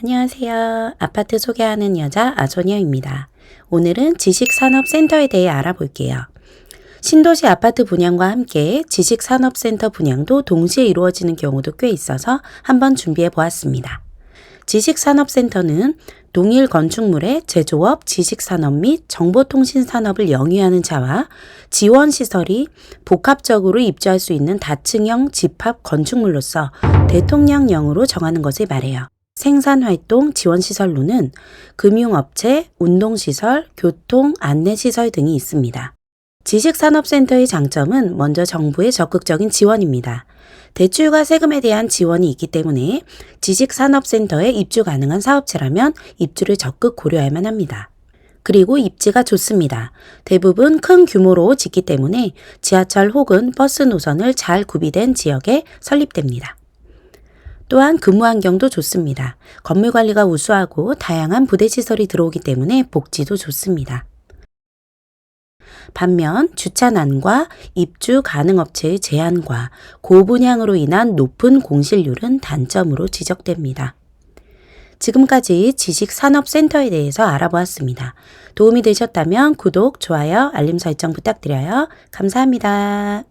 안녕하세요. 아파트 소개하는 여자 아소니아입니다. 오늘은 지식산업센터에 대해 알아볼게요. 신도시 아파트 분양과 함께 지식산업센터 분양도 동시에 이루어지는 경우도 꽤 있어서 한번 준비해 보았습니다. 지식산업센터는 동일 건축물의 제조업, 지식산업 및 정보통신산업을 영위하는 자와 지원시설이 복합적으로 입주할 수 있는 다층형 집합 건축물로서 대통령령으로 정하는 것을 말해요. 생산활동 지원시설로는 금융업체, 운동시설, 교통, 안내시설 등이 있습니다. 지식산업센터의 장점은 먼저 정부의 적극적인 지원입니다. 대출과 세금에 대한 지원이 있기 때문에 지식산업센터에 입주 가능한 사업체라면 입주를 적극 고려할 만 합니다. 그리고 입지가 좋습니다. 대부분 큰 규모로 짓기 때문에 지하철 혹은 버스 노선을 잘 구비된 지역에 설립됩니다. 또한 근무 환경도 좋습니다. 건물 관리가 우수하고 다양한 부대 시설이 들어오기 때문에 복지도 좋습니다. 반면 주차난과 입주 가능 업체의 제한과 고분양으로 인한 높은 공실률은 단점으로 지적됩니다. 지금까지 지식산업센터에 대해서 알아보았습니다. 도움이 되셨다면 구독, 좋아요, 알림 설정 부탁드려요. 감사합니다.